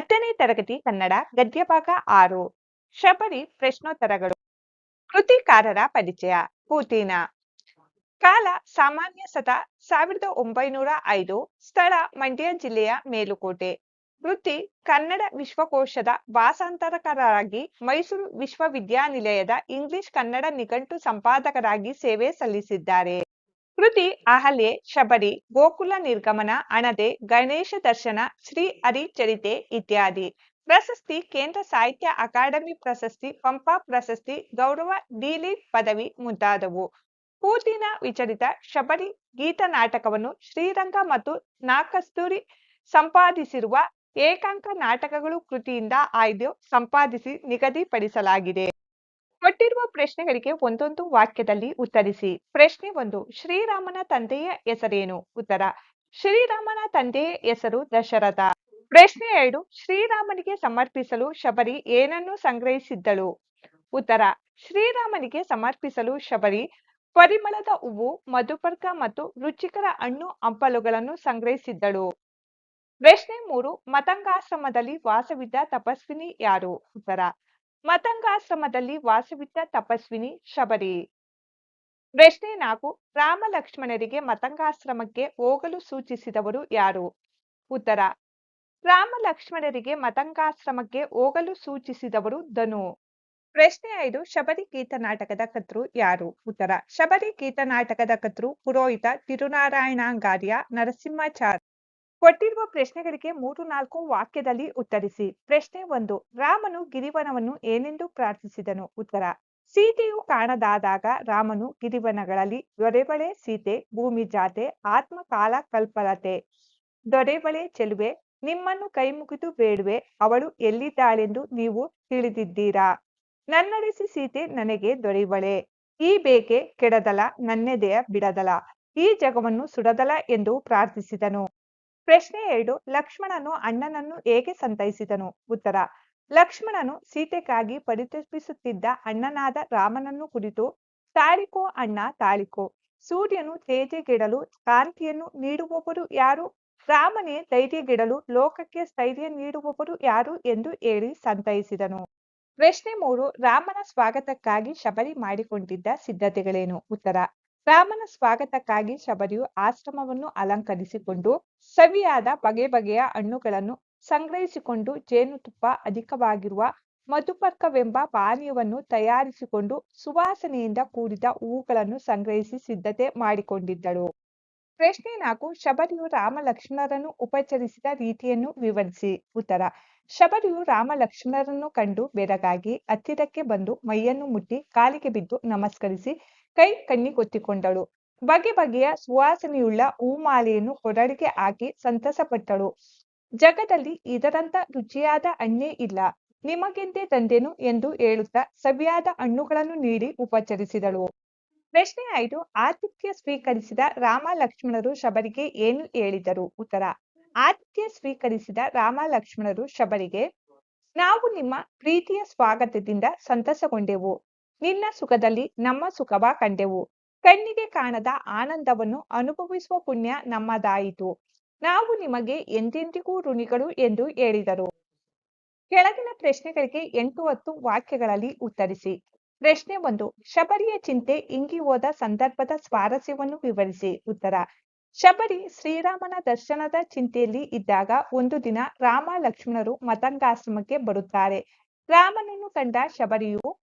ಹತ್ತನೇ ತರಗತಿ ಕನ್ನಡ, ಗದ್ಯಭಾಗ ಆರು. ಶಬರಿ ಪ್ರಶ್ನೋತ್ತರಗಳು. ಕೃತಿಕಾರರ ಪರಿಚಯ ಪೂತಿನ ಕಾಲ ಸಾಮಾನ್ಯ ಸತ ಸಾವಿರದ ಒಂಬೈನೂರ ಐದು, ಸ್ಥಳ ಮಂಡ್ಯ ಜಿಲ್ಲೆಯ ಮೇಲುಕೋಟೆ. ವೃತ್ತಿ, ಕನ್ನಡ ವಿಶ್ವಕೋಶದ ವಾಸಾಂತರಕರಾಗಿ ಮೈಸೂರು ವಿಶ್ವವಿದ್ಯಾನಿಲಯದ ಇಂಗ್ಲಿಷ್ ಕನ್ನಡ ನಿಘಂಟು ಸಂಪಾದಕರಾಗಿ ಸೇವೆ ಸಲ್ಲಿಸಿದ್ದಾರೆ. ಕೃತಿ, ಅಹಲ್ಯೆ, ಶಬರಿ, ಗೋಕುಲ ನಿರ್ಗಮನ ಅಣದೆ ಗಣೇಶ ದರ್ಶನ, ಶ್ರೀ ಹರಿಚರಿತೆ ಇತ್ಯಾದಿ. ಪ್ರಶಸ್ತಿ, ಕೇಂದ್ರ ಸಾಹಿತ್ಯ ಅಕಾಡೆಮಿ ಪ್ರಶಸ್ತಿ, ಪಂಪ ಪ್ರಶಸ್ತಿ, ಗೌರವ ಡಿಲಿ ಪದವಿ ಮುಂತಾದವು. ಪೂತಿನ ವಿಚರಿತ ಶಬರಿ ಗೀತ ನಾಟಕವನ್ನು ಶ್ರೀರಂಗ ಮತ್ತು ನಾಕಸ್ತೂರಿ ಸಂಪಾದಿಸಿರುವ ಏಕಾಂಕ ನಾಟಕಗಳು ಕೃತಿಯಿಂದ ಆಯ್ದು ಸಂಪಾದಿಸಿ ನಿಗದಿಪಡಿಸಲಾಗಿದೆ. ಕೊಟ್ಟಿರುವ ಪ್ರಶ್ನೆಗಳಿಗೆ ಒಂದೊಂದು ವಾಕ್ಯದಲ್ಲಿ ಉತ್ತರಿಸಿ. ಪ್ರಶ್ನೆ ಒಂದು, ಶ್ರೀರಾಮನ ತಂದೆಯ ಹೆಸರೇನು? ಉತ್ತರ, ಶ್ರೀರಾಮನ ತಂದೆಯ ಹೆಸರು ದಶರಥ. ಪ್ರಶ್ನೆ ಎರಡು, ಶ್ರೀರಾಮನಿಗೆ ಸಮರ್ಪಿಸಲು ಶಬರಿ ಏನನ್ನು ಸಂಗ್ರಹಿಸಿದ್ದಳು? ಉತ್ತರ, ಶ್ರೀರಾಮನಿಗೆ ಸಮರ್ಪಿಸಲು ಶಬರಿ ಪರಿಮಳದ ಹೂವು, ಮಧುಪರ್ಕ ಮತ್ತು ರುಚಿಕರ ಹಣ್ಣು ಹಂಪಲುಗಳನ್ನು ಸಂಗ್ರಹಿಸಿದ್ದಳು. ಪ್ರಶ್ನೆ ಮೂರು, ಮತಂಗಾಶ್ರಮದಲ್ಲಿ ವಾಸವಿದ್ದ ತಪಸ್ವಿನಿ ಯಾರು? ಉತ್ತರ ಮತಂಗಾಶ್ರಮದಲ್ಲಿ ವಾಸವಿದ್ದ ತಪಸ್ವಿನಿ ಶಬರಿ. ಪ್ರಶ್ನೆ ನಾಲ್ಕು ರಾಮ ಲಕ್ಷ್ಮಣರಿಗೆ ಮತಂಗಾಶ್ರಮಕ್ಕೆ ಹೋಗಲು ಸೂಚಿಸಿದವರು ಯಾರು? ಉತ್ತರ ರಾಮ ಲಕ್ಷ್ಮಣರಿಗೆ ಮತಂಗಾಶ್ರಮಕ್ಕೆ ಹೋಗಲು ಸೂಚಿಸಿದವರು ಧನು. ಪ್ರಶ್ನೆ ಐದು, ಶಬರಿ ಗೀತ ನಾಟಕದ ಕರ್ತೃ ಯಾರು? ಉತ್ತರ, ಶಬರಿ ಗೀತ ನಾಟಕದ ಕರ್ತೃ ಪುರೋಹಿತ ತಿರುನಾರಾಯಣಾಂಗಾರ್ಯ ನರಸಿಂಹಾಚಾರ್ ಕೊಟ್ಟಿರುವ ಪ್ರಶ್ನೆಗಳಿಗೆ ಮೂರು ನಾಲ್ಕು ವಾಕ್ಯದಲ್ಲಿ ಉತ್ತರಿಸಿ. ಪ್ರಶ್ನೆ ಒಂದು, ರಾಮನು ಗಿರಿವನವನ್ನು ಏನೆಂದು ಪ್ರಾರ್ಥಿಸಿದನು? ಉತ್ತರ, ಸೀತೆಯು ಕಾಣದಾದಾಗ ರಾಮನು ಗಿರಿವನಗಳಲ್ಲಿ ದೊರೆಬಳೆ ಸೀತೆ, ಭೂಮಿ ಜಾತೆ, ಆತ್ಮ ಕಾಲ ಕಲ್ಪಲತೆ, ದೊರೆಬಳೆ ಚೆಲುವೆ, ನಿಮ್ಮನ್ನು ಕೈಮುಗಿದು ಬೇಡುವೆ, ಅವಳು ಎಲ್ಲಿದ್ದಾಳೆಂದು ನೀವು ತಿಳಿದಿದ್ದೀರಾ? ನನ್ನಡಿಸಿ ಸೀತೆ ನನಗೆ ದೊರೆಯುವಳೆ. ಈ ಬೇಕೆ ಕೆಡದಲ, ನನ್ನೆದೆಯ ಬಿಡದಲ. ಈ ಜಗವನ್ನು ಸುಡದಲ ಎಂದು ಪ್ರಾರ್ಥಿಸಿದನು. ಪ್ರಶ್ನೆ ಎರಡು, ಲಕ್ಷ್ಮಣನು ಅಣ್ಣನನ್ನು ಹೇಗೆ ಸಂತೈಸಿದನು? ಉತ್ತರ, ಲಕ್ಷ್ಮಣನು ಸೀತೆಗಾಗಿ ಪರಿತಪಿಸುತ್ತಿದ್ದ ಅಣ್ಣನಾದ ರಾಮನನ್ನು ಕುರಿತು, ತಾಳಿಕೋ ಅಣ್ಣ, ತಾಳಿಕೋ, ಸೂರ್ಯನು ತೇಜೆಗೆಡಲು ಕಾಂತಿಯನ್ನು ನೀಡುವವರು ಯಾರು? ರಾಮನೇ ಧೈರ್ಯಗೆಡಲು ಲೋಕಕ್ಕೆ ಸ್ಥೈರ್ಯ ನೀಡುವವರು ಯಾರು ಎಂದು ಹೇಳಿ ಸಂತೈಸಿದನು. ಪ್ರಶ್ನೆ ಮೂರು, ರಾಮನ ಸ್ವಾಗತಕ್ಕಾಗಿ ಶಬರಿ ಮಾಡಿಕೊಂಡಿದ್ದ ಸಿದ್ಧತೆಗಳೇನು? ಉತ್ತರ ರಾಮನ ಸ್ವಾಗತಕ್ಕಾಗಿ ಶಬರಿಯು ಆಶ್ರಮವನ್ನು ಅಲಂಕರಿಸಿಕೊಂಡು ಸವಿಯಾದ ಬಗೆ ಬಗೆಯ ಹಣ್ಣುಗಳನ್ನು ಸಂಗ್ರಹಿಸಿಕೊಂಡು ಜೇನುತುಪ್ಪ ಅಧಿಕವಾಗಿರುವ ಮಧುಪರ್ಕವೆಂಬ ಪಾನೀಯವನ್ನು ತಯಾರಿಸಿಕೊಂಡು ಸುವಾಸನೆಯಿಂದ ಕೂಡಿದ ಹೂಗಳನ್ನು ಸಂಗ್ರಹಿಸಿ ಸಿದ್ಧತೆ ಮಾಡಿಕೊಂಡಿದ್ದಳು. ಪ್ರಶ್ನೆ ನಾಲ್ಕು, ಶಬರಿಯು ರಾಮ ಲಕ್ಷ್ಮಣರನ್ನು ಉಪಚರಿಸಿದ ರೀತಿಯನ್ನು ವಿವರಿಸಿ. ಉತ್ತರ, ಶಬರಿಯು ರಾಮ ಲಕ್ಷ್ಮಣರನ್ನು ಕಂಡು ಬೆರಗಾಗಿ ಹತ್ತಿರಕ್ಕೆ ಬಂದು ಮೈಯನ್ನು ಮುಟ್ಟಿ ಕಾಲಿಗೆ ಬಿದ್ದು ನಮಸ್ಕರಿಸಿ ಕೈ ಕಣ್ಣಿಗೊತ್ತಿಕೊಂಡಳು ಬಗೆ ಬಗೆಯ ಸುವಾಸನೆಯುಳ್ಳ ಹೂಮಾಲೆಯನ್ನು ಹೊರಡಿಗೆ ಹಾಕಿ ಸಂತಸಪಟ್ಟಳು. ಜಗದಲ್ಲಿ ಇದರಂತ ರುಚಿಯಾದ ಹಣ್ಣೇ ಇಲ್ಲ. ನಿಮಗೆಂದೇ ತಂದೆನು ಎಂದು ಹೇಳುತ್ತಾ ಸವಿಯಾದ ಹಣ್ಣುಗಳನ್ನು ನೀಡಿ ಉಪಚರಿಸಿದಳು. ಪ್ರಶ್ನೆ ಐದು, ಆತಿಥ್ಯ ಸ್ವೀಕರಿಸಿದ ರಾಮ ಲಕ್ಷ್ಮಣರು ಶಬರಿಗೆ ಏನು ಹೇಳಿದರು? ಉತ್ತರ, ಆತಿಥ್ಯ ಸ್ವೀಕರಿಸಿದ ರಾಮ ಲಕ್ಷ್ಮಣರು ಶಬರಿಗೆ, ನಾವು ನಿಮ್ಮ ಪ್ರೀತಿಯ ಸ್ವಾಗತದಿಂದ ಸಂತಸಗೊಂಡೆವು. ನಿನ್ನ ಸುಖದಲ್ಲಿ ನಮ್ಮ ಸುಖವ ಕಂಡೆವು. ಕಣ್ಣಿಗೆ ಕಾಣದ ಆನಂದವನ್ನು ಅನುಭವಿಸುವ ಪುಣ್ಯ ನಮ್ಮದಾಯಿತು. ನಾವು ನಿಮಗೆ ಎಂದೆಂದಿಗೂ ಋಣಿಗಳು ಎಂದು ಹೇಳಿದರು. ಕೆಳಗಿನ ಪ್ರಶ್ನೆಗಳಿಗೆ ಎಂಟು ಹತ್ತು ವಾಕ್ಯಗಳಲ್ಲಿ ಉತ್ತರಿಸಿ. ಪ್ರಶ್ನೆ ಒಂದು, ಶಬರಿಯ ಚಿಂತೆ ಇಂಗಿ ಹೋದ ಸಂದರ್ಭದ ಸ್ವಾರಸ್ಯವನ್ನು ವಿವರಿಸಿ. ಉತ್ತರ, ಶಬರಿ ಶ್ರೀರಾಮನ ದರ್ಶನದ ಚಿಂತೆಯಲ್ಲಿ ಇದ್ದಾಗ ಒಂದು ದಿನ ರಾಮ ಲಕ್ಷ್ಮಣರು ಮತಂಗಾಶ್ರಮಕ್ಕೆ ಬರುತ್ತಾರೆ. ರಾಮನನ್ನು ಕಂಡ ಶಬರಿಯು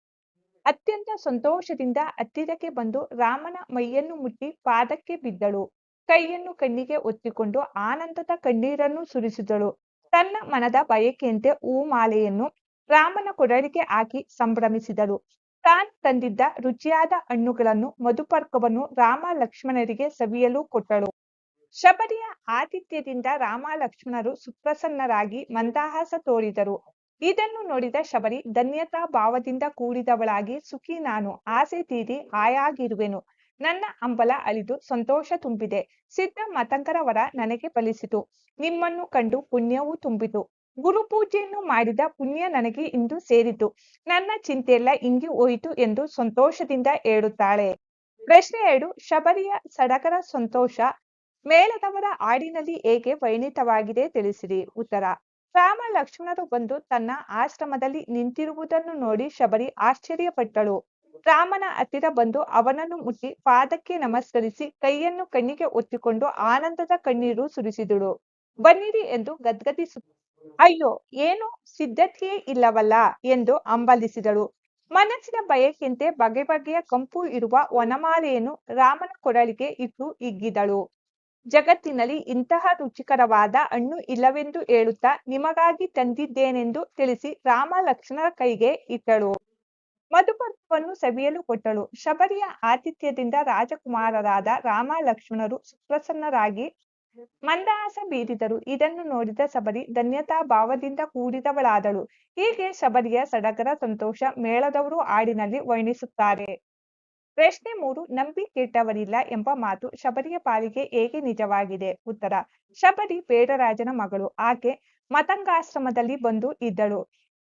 ಅತ್ಯಂತ ಸಂತೋಷದಿಂದ ಹತ್ತಿರಕ್ಕೆ ಬಂದು ರಾಮನ ಮೈಯನ್ನು ಮುಟ್ಟಿ ಪಾದಕ್ಕೆ ಬಿದ್ದಳು. ಕೈಯನ್ನು ಕಣ್ಣಿಗೆ ಒತ್ತಿಕೊಂಡು ಆನಂದದ ಕಣ್ಣೀರನ್ನು ಸುರಿಸಿದಳು. ತನ್ನ ಮನದ ಬಯಕೆಯಂತೆ ಹೂಮಾಲೆಯನ್ನು ರಾಮನ ಕೊಡಲಿಗೆ ಹಾಕಿ ಸಂಭ್ರಮಿಸಿದಳು. ತಾನ್ ತಂದಿದ್ದ ರುಚಿಯಾದ ಹಣ್ಣುಗಳನ್ನು ಮಧುಪರ್ಕವನ್ನು ರಾಮ ಲಕ್ಷ್ಮಣರಿಗೆ ಸವಿಯಲು ಕೊಟ್ಟಳು. ಶಬರಿಯ ಆತಿಥ್ಯದಿಂದ ರಾಮ ಲಕ್ಷ್ಮಣರು ಸುಪ್ರಸನ್ನರಾಗಿ ಮಂದಹಾಸ ತೋರಿದರು. ಇದನ್ನು ನೋಡಿದ ಶಬರಿ, ಧನ್ಯತಾ ಭಾವದಿಂದ ಕೂಡಿದವಳಾಗಿ, ಸುಖಿ ನಾನು, ಆಸೆ ತೀರಿ, ಹಾಯಾಗಿರುವೆನು. ನನ್ನ ಅಂಬಲ ಅಳಿದು ಸಂತೋಷ ತುಂಬಿದೆ. ಸಿದ್ಧ ಮತಂಕರವರ ನನಗೆ ಫಲಿಸಿತು. ನಿಮ್ಮನ್ನು ಕಂಡು ಪುಣ್ಯವೂ ತುಂಬಿತು. ಗುರು ಪೂಜೆಯನ್ನು ಮಾಡಿದ ಪುಣ್ಯ ನನಗೆ ಇಂದು ಸೇರಿತು. ನನ್ನ ಚಿಂತೆಯೆಲ್ಲ ಇಂಗಿ ಹೋಯಿತು ಎಂದು ಸಂತೋಷದಿಂದ ಹೇಳುತ್ತಾಳೆ. ಪ್ರಶ್ನೆ ಎರಡು, ಶಬರಿಯ ಸಡಗರ ಸಂತೋಷ ಮೇಳದವರ ಹಾಡಿನಲ್ಲಿ ಹೇಗೆ ವೈಣಿತವಾಗಿದೆ ತಿಳಿಸಿರಿ. ಉತ್ತರ ರಾಮ ಲಕ್ಷ್ಮಣರು ಬಂದು ತನ್ನ ಆಶ್ರಮದಲ್ಲಿ ನಿಂತಿರುವುದನ್ನು ನೋಡಿ ಶಬರಿ ಆಶ್ಚರ್ಯಪಟ್ಟಳು. ರಾಮನ ಹತ್ತಿರ ಬಂದು ಅವನನ್ನು ಮುಟ್ಟಿ ಪಾದಕ್ಕೆ ನಮಸ್ಕರಿಸಿ ಕೈಯನ್ನು ಕಣ್ಣಿಗೆ ಒತ್ತಿಕೊಂಡು ಆನಂದದ ಕಣ್ಣೀರು ಸುರಿಸಿದಳು. ಬನ್ನಿರಿ ಎಂದು ಗದ್ಗದಿಸು, ಅಯ್ಯೋ, ಏನು? ಸಿದ್ಧತೆಯೇ ಇಲ್ಲವಲ್ಲ? ಎಂದು ಅಂಬಲಿಸಿದಳು ಮನಸ್ಸಿನ ಬಯಕೆಯಂತೆ ಬಗೆ ಬಗೆಯ ಕಂಪು ಇರುವ ವನಮಾಲೆಯನ್ನು ರಾಮನ ಕೊರಳಿಗೆ ಇಟ್ಟು ಹಿಗ್ಗಿದಳು ಜಗತ್ತಿನಲ್ಲಿ ಇಂತಹ ರುಚಿಕರವಾದ ಹಣ್ಣು ಇಲ್ಲವೆಂದು ಹೇಳುತ್ತಾ ನಿಮಗಾಗಿ ತಂದಿದ್ದೇನೆಂದು ತಿಳಿಸಿ ರಾಮ ಲಕ್ಷ್ಮಣರ ಕೈಗೆ ಇಟ್ಟಳು. ಮಧುಪರ್ಕವನ್ನು ಸವಿಯಲು ಕೊಟ್ಟಳು. ಶಬರಿಯ ಆತಿಥ್ಯದಿಂದ ರಾಜಕುಮಾರರಾದ ರಾಮ ಲಕ್ಷ್ಮಣರು ಸುಪ್ರಸನ್ನರಾಗಿ ಮಂದಹಾಸ ಬೀರಿದರು. ಇದನ್ನು ನೋಡಿದ ಶಬರಿ ಧನ್ಯತಾ ಭಾವದಿಂದ ಕೂಡಿದವಳಾದಳು. ಹೀಗೆ ಶಬರಿಯ ಸಡಗರ ಸಂತೋಷ ಮೇಳದವರು ಹಾಡಿನಲ್ಲಿ ವರ್ಣಿಸುತ್ತಾರೆ. ಪ್ರಶ್ನೆ ಮೂರು, ನಂಬಿ ಕೆಟ್ಟವರಿಲ್ಲ ಎಂಬ ಮಾತು ಶಬರಿಯ ಪಾಲಿಗೆ ಹೇಗೆ ನಿಜವಾಗಿದೆ? ಉತ್ತರ, ಶಬರಿ ಬೇಡರಾಜನ ಮಗಳು, ಆಕೆ ಮತಂಗಾಶ್ರಮದಲ್ಲಿ ಬಂದು ಇದ್ದಳು.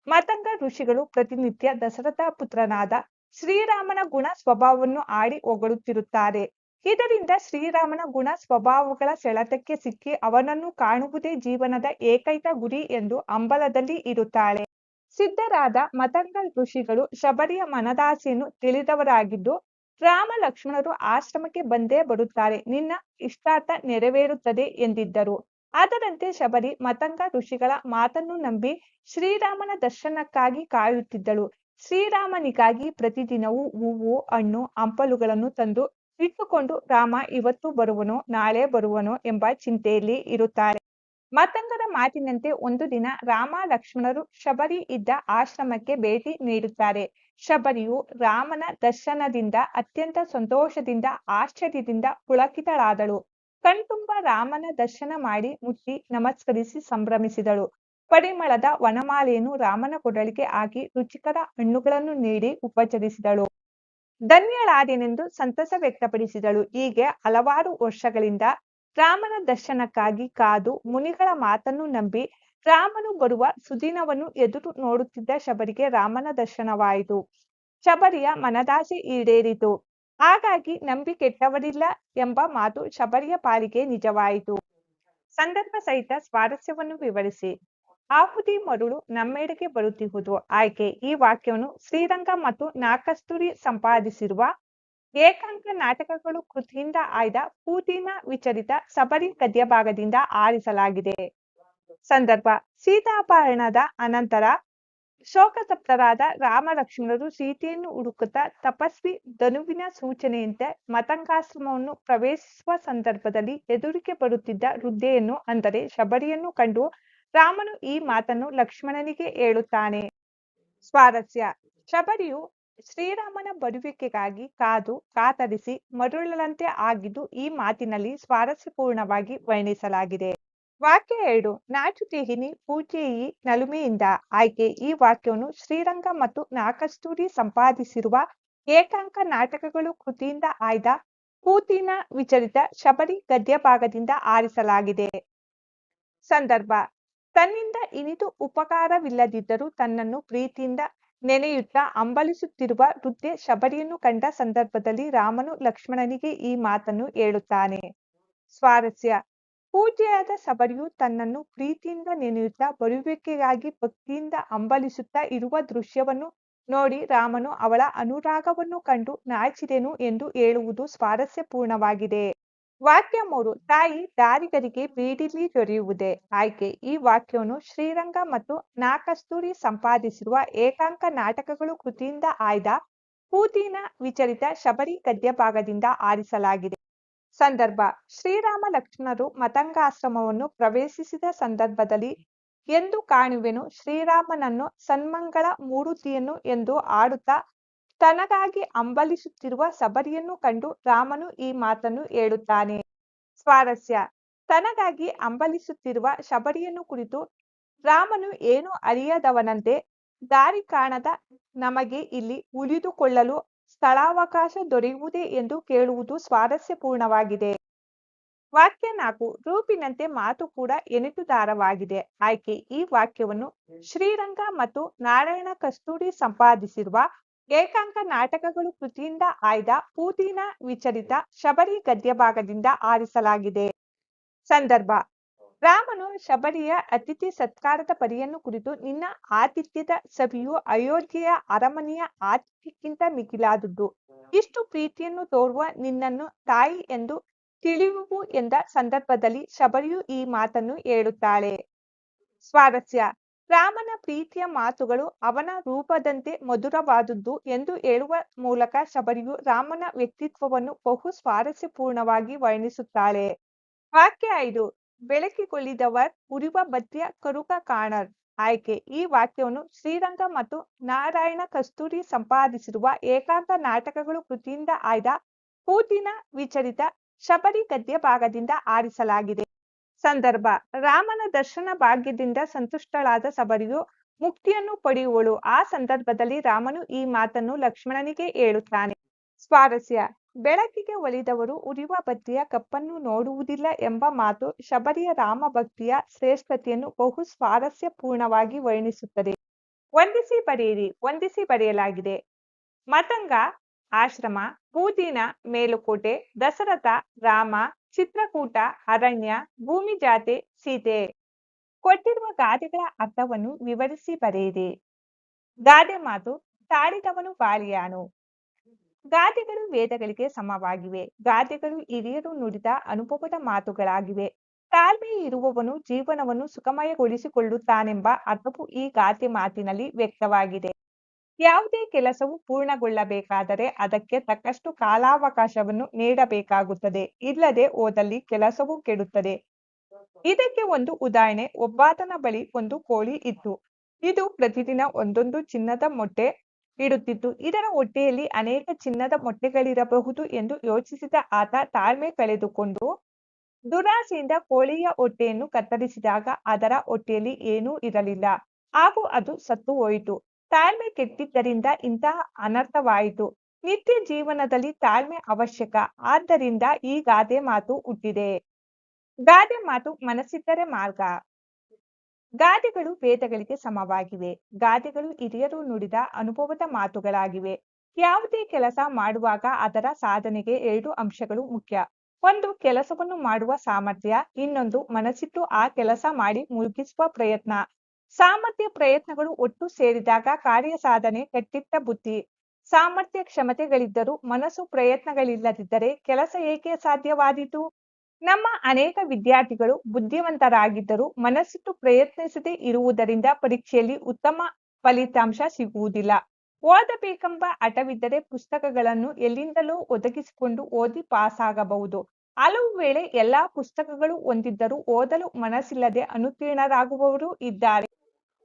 ಮತಂಗ ಋಷಿಗಳು ಪ್ರತಿನಿತ್ಯ ದಶರಥ ಪುತ್ರನಾದ ಶ್ರೀರಾಮನ ಗುಣ ಸ್ವಭಾವವನ್ನು ಆಡಿ ಹೊಗಳುತ್ತಿರುತ್ತಾರೆ. ಇದರಿಂದ ಶ್ರೀರಾಮನ ಗುಣ ಸ್ವಭಾವಗಳ ಸೆಳೆತಕ್ಕೆ ಸಿಕ್ಕಿ ಅವನನ್ನು ಕಾಣುವುದೇ ಜೀವನದ ಏಕೈಕ ಗುರಿ ಎಂದು ಅಂಬಲದಲ್ಲಿ ಇರುತ್ತಾಳೆ. ಸಿದ್ಧರಾದ ಮತಂಗ ಋಷಿಗಳು ಶಬರಿಯ ಮನದಾಸೆಯನ್ನು ತಿಳಿದವರಾಗಿದ್ದು ರಾಮ ಲಕ್ಷ್ಮಣರು ಆಶ್ರಮಕ್ಕೆ ಬಂದೇ ಬರುತ್ತಾರೆ. ನಿನ್ನ ಇಷ್ಟಾರ್ಥ ನೆರವೇರುತ್ತದೆ ಎಂದಿದ್ದರು. ಅದರಂತೆ ಶಬರಿ, ಮತಂಗ ಋಷಿಗಳ ಮಾತನ್ನು ನಂಬಿ ಶ್ರೀರಾಮನ ದರ್ಶನಕ್ಕಾಗಿ ಕಾಯುತ್ತಿದ್ದಳು. ಶ್ರೀರಾಮನಿಗಾಗಿ ಪ್ರತಿದಿನವೂ ಹೂವು, ಹಣ್ಣು, ಹಂಪಲುಗಳನ್ನು ತಂದು ಇಟ್ಟುಕೊಂಡು ರಾಮ ಇವತ್ತು ಬರುವನೋ, ನಾಳೆ ಬರುವನೋ ಎಂಬ ಚಿಂತೆಯಲ್ಲಿ ಇರುತ್ತಾರೆ. ಮತಂಗದ ಮಾತಿನಂತೆ ಒಂದು ದಿನ ರಾಮ ಲಕ್ಷ್ಮಣರು ಶಬರಿ ಇದ್ದ ಆಶ್ರಮಕ್ಕೆ ಭೇಟಿ ನೀಡುತ್ತಾರೆ. ಶಬರಿಯು ರಾಮನ ದರ್ಶನದಿಂದ ಅತ್ಯಂತ ಸಂತೋಷದಿಂದ, ಆಶ್ಚರ್ಯದಿಂದ ಪುಳಕಿತಳಾದಳು. ಕಣ್ತುಂಬ ರಾಮನ ದರ್ಶನ ಮಾಡಿ ಮುಟ್ಟಿ ನಮಸ್ಕರಿಸಿ ಸಂಭ್ರಮಿಸಿದಳು. ಪರಿಮಳದ ವನಮಾಲೆಯನ್ನು ರಾಮನ ಕೊಡಲಿಗೆ ಹಾಕಿ ರುಚಿಕರ ಹಣ್ಣುಗಳನ್ನು ನೀಡಿ ಉಪಚರಿಸಿದಳು. ಧನ್ಯಳಾದೆನೆಂದು ಸಂತಸ ವ್ಯಕ್ತಪಡಿಸಿದಳು. ಹೀಗೆ ಹಲವಾರು ವರ್ಷಗಳಿಂದ ರಾಮನ ದರ್ಶನಕ್ಕಾಗಿ ಕಾದು ಮುನಿಗಳ ಮಾತನ್ನು ನಂಬಿ ರಾಮನು ಬರುವ ಸುದಿನವನ್ನು ಎದುರು ನೋಡುತ್ತಿದ್ದ ಶಬರಿಗೆ ರಾಮನ ದರ್ಶನವಾಯಿತು. ಶಬರಿಯ ಮನದಾಸೆ ಈಡೇರಿತು. ಹಾಗಾಗಿ ನಂಬಿ ಕೆಟ್ಟವರಿಲ್ಲ ಎಂಬ ಮಾತು ಶಬರಿಯ ಪಾಲಿಗೆ ನಿಜವಾಯಿತು. ಸಂದರ್ಭ ಸಹಿತ ಸ್ವಾರಸ್ಯವನ್ನು ವಿವರಿಸಿ. ಆಹುತಿ ಮರುಳು ನಮ್ಮೆಡೆಗೆ ಬರುತ್ತಿರುವುದು ಆಯ್ಕೆ, ಈ ವಾಕ್ಯವನ್ನು ಶ್ರೀರಂಗ ಮತ್ತು ನಾಕಸ್ತೂರಿ ಸಂಪಾದಿಸಿರುವ ಏಕಾಂಕ ನಾಟಕಗಳು ಕೃತಿಯಿಂದ ಆಯ್ದ ಪೂತಿನ ವಿಚರಿತ ಸಬರಿ ಗದ್ಯ ಭಾಗದಿಂದ ಆರಿಸಲಾಗಿದೆ. ಸಂದರ್ಭ, ಸೀತಾಪಹರಣದ ಅನಂತರ ಶೋಕತಪ್ತರಾದ ರಾಮ ಲಕ್ಷ್ಮಣರು ಸೀತೆಯನ್ನು ಹುಡುಕುತ್ತಾ ತಪಸ್ವಿ ಧನುವಿನ ಸೂಚನೆಯಂತೆ ಮತಂಗಾಶ್ರಮವನ್ನು ಪ್ರವೇಶಿಸುವ ಸಂದರ್ಭದಲ್ಲಿ ಎದುರಿಗೆ ಬರುತ್ತಿದ್ದ ವೃದ್ಧೆಯನ್ನು, ಅಂದರೆ ಶಬರಿಯನ್ನು ಕಂಡು ರಾಮನು ಈ ಮಾತನ್ನು ಲಕ್ಷ್ಮಣನಿಗೆ ಹೇಳುತ್ತಾನೆ. ಸ್ವಾರಸ್ಯ, ಶಬರಿಯು ಶ್ರೀರಾಮನ ಬರುವಿಕೆಗಾಗಿ ಕಾದು, ಕಾತರಿಸಿ ಮರುಳಂತೆ ಆಗಿದ್ದು ಈ ಮಾತಿನಲ್ಲಿ ಸ್ವಾರಸ್ಯಪೂರ್ಣವಾಗಿ ವರ್ಣಿಸಲಾಗಿದೆ. ವಾಕ್ಯ ಎರಡು ನಾಚುತಿಹಿನಿ ಪೂಜೆಯಿ ನಲುಮೆಯಿಂದ. ಆಯ್ಕೆ, ಈ ವಾಕ್ಯವನ್ನು ಶ್ರೀರಂಗ ಮತ್ತು ನಾಕಸ್ತೂರಿ ಸಂಪಾದಿಸಿರುವ ಏಕಾಂಕ ನಾಟಕಗಳು ಕೃತಿಯಿಂದ ಆಯ್ದ ಕೂತಿನ ವಿಚರಿತ ಶಬರಿ ಗದ್ಯ ಭಾಗದಿಂದ ಆರಿಸಲಾಗಿದೆ. ಸಂದರ್ಭ, ತನ್ನಿಂದ ಇನಿದು ಉಪಕಾರವಿಲ್ಲದಿದ್ದರೂ ತನ್ನನ್ನು ಪ್ರೀತಿಯಿಂದ ನೆನೆಯುತ್ತಾ ಅಂಬಲಿಸುತ್ತಿರುವ ವೃದ್ಧೆ ಶಬರಿಯನ್ನು ಕಂಡ ಸಂದರ್ಭದಲ್ಲಿ ರಾಮನು ಲಕ್ಷ್ಮಣನಿಗೆ ಈ ಮಾತನ್ನು ಹೇಳುತ್ತಾನೆ. ಸ್ವಾರಸ್ಯ. ಪೂಜೆಯಾದ ಶಬರಿಯು ತನ್ನನ್ನು ಪ್ರೀತಿಯಿಂದ ನೆನೆಯುತ್ತಾ ಬರುವಿಕೆಗಾಗಿ ಭಕ್ತಿಯಿಂದ ಅಂಬಲಿಸುತ್ತಾ ಇರುವ ದೃಶ್ಯವನ್ನು ನೋಡಿ ರಾಮನು ಅವಳ ಅನುರಾಗವನ್ನು ಕಂಡು ನಾಚಿದೆನು ಎಂದು ಹೇಳುವುದು ಸ್ವಾರಸ್ಯಪೂರ್ಣವಾಗಿದೆ. ವಾಕ್ಯ ಮೂರು, ತಾಯಿ ದಾರಿಗರಿಗೆ ಬೀಡಿಲಿ ದೊರೆಯುವುದೇ? ಆಯ್ಕೆ, ಈ ವಾಕ್ಯವನ್ನು ಶ್ರೀರಂಗ ಮತ್ತು ನಾಕಸ್ತೂರಿ ಸಂಪಾದಿಸಿರುವ ಏಕಾಂಕ ನಾಟಕಗಳು ಕೃತಿಯಿಂದ ಆಯ್ದ ಪೂತಿನ ವಿಚರಿತ ಶಬರಿ ಗದ್ಯ ಭಾಗದಿಂದ ಆರಿಸಲಾಗಿದೆ. ಸಂದರ್ಭ, ಶ್ರೀರಾಮ ಲಕ್ಷ್ಮಣರು ಮತಂಗಾಶ್ರಮವನ್ನು ಪ್ರವೇಶಿಸಿದ ಸಂದರ್ಭದಲ್ಲಿ ಎಂದು ಕಾಣುವೆನು ಶ್ರೀರಾಮನನ್ನು ಸನ್ಮಂಗಳ ಮೂರುತಿಯನ್ನು ಎಂದು ಆಡುತ್ತಾ ತನಗಾಗಿ ಅಂಬಲಿಸುತ್ತಿರುವ ಸಬರಿಯನ್ನು ಕಂಡು ರಾಮನು ಈ ಮಾತನ್ನು ಹೇಳುತ್ತಾನೆ. ಸ್ವಾರಸ್ಯ. ತನಗಾಗಿ ಅಂಬಲಿಸುತ್ತಿರುವ ಶಬರಿಯನ್ನು ಕುರಿತು ರಾಮನು ಏನು ಅರಿಯದವನಂತೆ ದಾರಿ ಕಾಣದ ನಮಗೆ ಇಲ್ಲಿ ಉಳಿದುಕೊಳ್ಳಲು ಸ್ಥಳಾವಕಾಶ ದೊರೆಯುವುದೇ ಎಂದು ಕೇಳುವುದು ಸ್ವಾರಸ್ಯಪೂರ್ಣವಾಗಿದೆ. ವಾಕ್ಯ ನಾಲ್ಕು. ರೂಪಿನಂತೆ ಮಾತು ಕೂಡ ಎನಿಟುದಾರವಾಗಿದೆ ಆಯ್ಕೆ. ಈ ವಾಕ್ಯವನ್ನು ಶ್ರೀರಂಗ ಮತ್ತು ನಾರಾಯಣ ಕಸ್ತೂರಿ ಸಂಪಾದಿಸಿರುವ ಏಕಾಂಕ ನಾಟಕಗಳು ಕೃತಿಯಿಂದ ಆಯ್ದ ಪೂತಿನ ವಿಚರಿತ ಶಬರಿ ಗದ್ಯ ಭಾಗದಿಂದ ಆರಿಸಲಾಗಿದೆ. ಸಂದರ್ಭ, ರಾಮನು ಶಬರಿಯ ಅತಿಥಿ ಸತ್ಕಾರದ ಪರಿಯನ್ನು ಕುರಿತು ನಿನ್ನ ಆತಿಥ್ಯದ ಸಭೆಯು ಅಯೋಧ್ಯೆಯ ಅರಮನೆಯ ಆತಿಥ್ಯಕ್ಕಿಂತ ಮಿಗಿಲಾದುದು. ಇಷ್ಟು ಪ್ರೀತಿಯನ್ನು ತೋರುವ ನಿನ್ನನ್ನು ತಾಯಿ ಎಂದು ತಿಳಿಯುವು ಎಂದ ಸಂದರ್ಭದಲ್ಲಿ ಶಬರಿಯು ಈ ಮಾತನ್ನು ಹೇಳುತ್ತಾಳೆ. ಸ್ವಾರಸ್ಯ ರಾಮನ ಪ್ರೀತಿಯ ಮಾತುಗಳು ಅವನ ರೂಪದಂತೆ ಮಧುರವಾದದ್ದು ಎಂದು ಹೇಳುವ ಮೂಲಕ ಶಬರಿಯು ರಾಮನ ವ್ಯಕ್ತಿತ್ವವನ್ನು ಬಹು ಸ್ವಾರಸ್ಯಪೂರ್ಣವಾಗಿ ವರ್ಣಿಸುತ್ತಾಳೆ. ವಾಕ್ಯ ಐದು ಬೆಳಕಿಗೊಳ್ಳಿದವರ್ ಉರಿವ ಬತ್ತಿಯ ಕರುಕ ಕಾಣರ್. ಆಯ್ಕೆ, ಈ ವಾಕ್ಯವನ್ನು ಶ್ರೀರಂಗ ಮತ್ತು ನಾರಾಯಣ ಕಸ್ತೂರಿ ಸಂಪಾದಿಸಿರುವ ಏಕಾಂತ ನಾಟಕಗಳು ಕೃತಿಯಿಂದ ಆಯ್ದ ಪೂತಿನ ವಿಚರಿತ ಶಬರಿ ಗದ್ಯ ಭಾಗದಿಂದ ಆರಿಸಲಾಗಿದೆ. ಸಂದರ್ಭ. ರಾಮನ ದರ್ಶನ ಭಾಗ್ಯದಿಂದ ಸಂತುಷ್ಟಳಾದ ಶಬರಿಯು ಮುಕ್ತಿಯನ್ನು ಪಡೆಯುವಳು. ಆ ಸಂದರ್ಭದಲ್ಲಿ ರಾಮನು ಈ ಮಾತನ್ನು ಲಕ್ಷ್ಮಣನಿಗೆ ಹೇಳುತ್ತಾನೆ. ಸ್ವಾರಸ್ಯ. ಬೆಳಕಿಗೆ ಒಲಿದವರು ಉರಿವ ಬತ್ತಿಯ ಕಪ್ಪನ್ನು ನೋಡುವುದಿಲ್ಲ ಎಂಬ ಮಾತು ಶಬರಿಯ ರಾಮ ಭಕ್ತಿಯ ಶ್ರೇಷ್ಠತೆಯನ್ನು ಬಹು ಸ್ವಾರಸ್ಯಪೂರ್ಣವಾಗಿ ವರ್ಣಿಸುತ್ತದೆ. ವಂದಿಸಿ ಬರೆಯಿರಿ, ವಂದಿಸಿ ಬರೆಯಲಾಗಿದೆ. ಮತಂಗ, ಆಶ್ರಮ, ಬೂದಿನ, ಮೇಲುಕೋಟೆ ದಶರಥ ರಾಮ ಚಿತ್ರಕೂಟ, ಅರಣ್ಯ, ಭೂಮಿ ಜಾತೆ, ಸೀತೆ. ಕೊಟ್ಟಿರುವ ಗಾದೆಗಳ ಅರ್ಥವನ್ನು ವಿವರಿಸಿ ಬರೆಯಿರಿ. ಗಾದೆ ಮಾತು ತಾಳಿದವನು ಬಾಲಿಯಾನು. ಗಾದೆಗಳು ವೇದಗಳಿಗೆ ಸಮವಾಗಿವೆ. ಗಾದೆಗಳು ಹಿರಿಯರು ನುಡಿದ ಅನುಭವದ ಮಾತುಗಳಾಗಿವೆ. ತಾಳ್ಮೆ ಇರುವವನು ಜೀವನವನ್ನು ಸುಖಮಯಗೊಳಿಸಿಕೊಳ್ಳುತ್ತಾನೆಂಬ ಅರ್ಥವು ಈ ಗಾದೆ ಮಾತಿನಲ್ಲಿ ವ್ಯಕ್ತವಾಗಿದೆ. ಯಾವುದೇ ಕೆಲಸವು ಪೂರ್ಣಗೊಳ್ಳಬೇಕಾದರೆ ಅದಕ್ಕೆ ತಕ್ಕಷ್ಟು ಕಾಲಾವಕಾಶವನ್ನು ನೀಡಬೇಕಾಗುತ್ತದೆ. ಇಲ್ಲದೆ ಹೋದಲ್ಲಿ ಕೆಲಸವು ಕೆಡುತ್ತದೆ. ಇದಕ್ಕೆ ಒಂದು ಉದಾಹರಣೆ. ಒಬ್ಬಾತನ ಬಳಿ ಒಂದು ಕೋಳಿ ಇತ್ತು. ಇದು ಪ್ರತಿದಿನ ಒಂದೊಂದು ಚಿನ್ನದ ಮೊಟ್ಟೆ ಇಡುತ್ತಿತ್ತು. ಇದರ ಹೊಟ್ಟೆಯಲ್ಲಿ ಅನೇಕ ಚಿನ್ನದ ಮೊಟ್ಟೆಗಳಿರಬಹುದು ಎಂದು ಯೋಚಿಸಿದ ಆತ ತಾಳ್ಮೆ ಕಳೆದುಕೊಂಡು ದುರಾಸೆಯಿಂದ ಕೋಳಿಯ ಹೊಟ್ಟೆಯನ್ನು ಕತ್ತರಿಸಿದಾಗ ಅದರ ಹೊಟ್ಟೆಯಲ್ಲಿ ಏನೂ ಇರಲಿಲ್ಲ. ಹಾಗೂ ಅದು ಸತ್ತು ಹೋಯಿತು. ತಾಳ್ಮೆ ಕೆಟ್ಟಿದ್ದರಿಂದ ಇಂತಹ ಅನರ್ಥವಾಯಿತು. ನಿತ್ಯ ಜೀವನದಲ್ಲಿ ತಾಳ್ಮೆ ಅವಶ್ಯಕ. ಆದ್ದರಿಂದ ಈ ಗಾದೆ ಮಾತು ಹುಟ್ಟಿದೆ. ಗಾದೆ ಮಾತು ಮನಸ್ಸಿದ್ದರೆ ಮಾರ್ಗ. ಗಾದೆಗಳು ವೇದಗಳಿಗೆ ಸಮವಾಗಿವೆ. ಗಾದೆಗಳು ಹಿರಿಯರು ನುಡಿದ ಅನುಭವದ ಮಾತುಗಳಾಗಿವೆ. ಯಾವುದೇ ಕೆಲಸ ಮಾಡುವಾಗ ಅದರ ಸಾಧನೆಗೆ ಎರಡು ಅಂಶಗಳು ಮುಖ್ಯ. ಒಂದು, ಕೆಲಸವನ್ನು ಮಾಡುವ ಸಾಮರ್ಥ್ಯ. ಇನ್ನೊಂದು, ಮನಸ್ಸಿಟ್ಟು ಆ ಕೆಲಸ ಮಾಡಿ ಮುಗಿಸುವ ಪ್ರಯತ್ನ. ಸಾಮರ್ಥ್ಯ ಪ್ರಯತ್ನಗಳು ಒಟ್ಟು ಸೇರಿದಾಗ ಕಾರ್ಯ ಸಾಧನೆ ಕಟ್ಟಿಟ್ಟ ಬುದ್ಧಿ. ಸಾಮರ್ಥ್ಯ ಕ್ಷಮತೆಗಳಿದ್ದರೂ ಮನಸ್ಸು ಪ್ರಯತ್ನಗಳಿಲ್ಲದಿದ್ದರೆ ಕೆಲಸ ಏಕೆ ಸಾಧ್ಯವಾದೀತು? ನಮ್ಮ ಅನೇಕ ವಿದ್ಯಾರ್ಥಿಗಳು ಬುದ್ಧಿವಂತರಾಗಿದ್ದರೂ ಮನಸ್ಸಿಟ್ಟು ಪ್ರಯತ್ನಿಸದೇ ಇರುವುದರಿಂದ ಪರೀಕ್ಷೆಯಲ್ಲಿ ಉತ್ತಮ ಫಲಿತಾಂಶ ಸಿಗುವುದಿಲ್ಲ. ಓದಬೇಕೆಂಬ ಹಠವಿದ್ದರೆ ಪುಸ್ತಕಗಳನ್ನು ಎಲ್ಲಿಂದಲೂ ಒದಗಿಸಿಕೊಂಡು ಓದಿ ಪಾಸಾಗಬಹುದು. ಹಲವು ವೇಳೆ ಎಲ್ಲಾ ಪುಸ್ತಕಗಳು ಹೊಂದಿದ್ದರೂ ಓದಲು ಮನಸ್ಸಿಲ್ಲದೆ ಅನುತ್ತೀರ್ಣರಾಗುವವರು ಇದ್ದಾರೆ.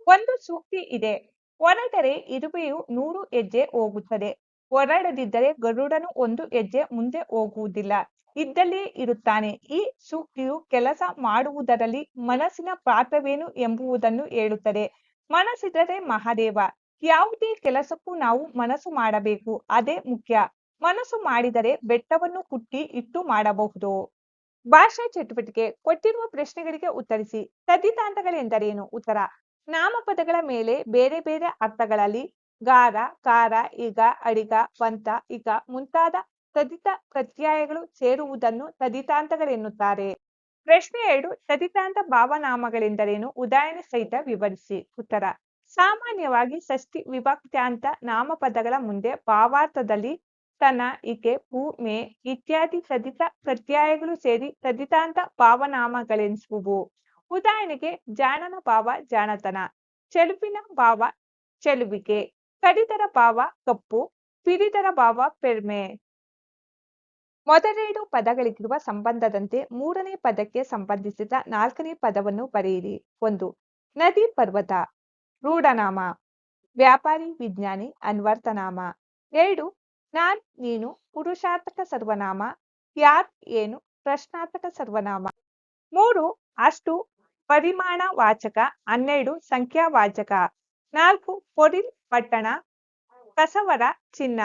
ಒಂದು ಸೂಕ್ತಿ ಇದೆ. ಹೊರಟರೆ ಇರುವೆಯು ನೂರು ಹೆಜ್ಜೆ ಹೋಗುತ್ತದೆ. ಹೊರಡದಿದ್ದರೆ ಗರುಡನು ಒಂದು ಹೆಜ್ಜೆ ಮುಂದೆ ಹೋಗುವುದಿಲ್ಲ. ಇದ್ದಲ್ಲಿಯೇ ಇರುತ್ತಾನೆ. ಈ ಸೂಕ್ತಿಯು ಕೆಲಸ ಮಾಡುವುದರಲ್ಲಿ ಮನಸ್ಸಿನ ಪಾತ್ರವೇನು ಎಂಬುವುದನ್ನು ಹೇಳುತ್ತದೆ. ಮನಸ್ಸಿದ್ದರೆ ಮಹಾದೇವ. ಯಾವುದೇ ಕೆಲಸಕ್ಕೂ ನಾವು ಮನಸ್ಸು ಮಾಡಬೇಕು. ಅದೇ ಮುಖ್ಯ. ಮನಸ್ಸು ಮಾಡಿದರೆ ಬೆಟ್ಟವನ್ನು ಕುಟ್ಟಿ ಇಟ್ಟು ಮಾಡಬಹುದು. ಭಾಷಾ ಚಟುವಟಿಕೆ. ಕೊಟ್ಟಿರುವ ಪ್ರಶ್ನೆಗಳಿಗೆ ಉತ್ತರಿಸಿ. ತದ್ದಿತಾಂತಗಳೆಂದರೇನು ಉತ್ತರ. ನಾಮಪದಗಳ ಮೇಲೆ ಬೇರೆ ಬೇರೆ ಅರ್ಥಗಳಲ್ಲಿ ಗಾರ ಕಾರ ಈಗ, ಅಡಿಗ ಪಂತ ಈಗ ಮುಂತಾದ ತದಿತ ಪ್ರತ್ಯಯಗಳು ಸೇರುವುದನ್ನು ತದಿತಾಂತಗಳೆನ್ನುತ್ತಾರೆ. ಪ್ರಶ್ನೆ ಎರಡು, ತದಿತಾಂತ ಭಾವನಾಮಗಳೆಂದರೇನು? ಉದಾಹರಣೆ ಸಹಿತ ವಿವರಿಸಿ. ಉತ್ತರ, ಸಾಮಾನ್ಯವಾಗಿ ಷಷ್ಠಿ ವಿಭಕ್ತ್ಯಾಂತ ನಾಮಪದಗಳ ಮುಂದೆ ಭಾವಾರ್ಥದಲ್ಲಿ ತನ ಇಕೆ ಪೂ, ಮೇ ಇತ್ಯಾದಿ ತದಿತ ಪ್ರತ್ಯಯಗಳು ಸೇರಿ ತದಿತಾಂತ ಭಾವನಾಮಗಳೆನಿಸುವು. ಉದಾಹರಣೆಗೆ ಜಾಣನ ಭಾವ ಜಾಣತನ, ಚೆಲುವಿನ ಭಾವ ಚೆಲುವಿಕೆ ಕಡಿತರ ಭಾವ ಕಪ್ಪು ಪಿರಿದರ ಭಾವ ಪೆರ್ಮೆ. ಮೊದಲೆರಡು ಪದಗಳಿಗಿರುವ ಸಂಬಂಧದಂತೆ ಮೂರನೇ ಪದಕ್ಕೆ ಸಂಬಂಧಿಸಿದ ನಾಲ್ಕನೇ ಪದವನ್ನು ಬರೆಯಿರಿ. ಒಂದು, ನದಿ ಪರ್ವತ, ರೂಢನಾಮ, ವ್ಯಾಪಾರಿ ವಿಜ್ಞಾನಿ ಅನ್ವರ್ತನಾಮ. ಎರಡು, ನಾನ್, ನೀನು, ಪುರುಷಾರ್ಥಕ ಸರ್ವನಾಮ, ಯಾರ್, ಏನು, ಪ್ರಶ್ನಾರ್ಥಕ ಸರ್ವನಾಮ. ಮೂರು, ಅಷ್ಟು ಪರಿಮಾಣ ವಾಚಕ ಹನ್ನೆರಡು ಸಂಖ್ಯಾವಾಚಕ ನಾಲ್ಕು ಪೊರಿಲ್ ಪಟ್ಟಣ ಕಸವರ ಚಿನ್ನ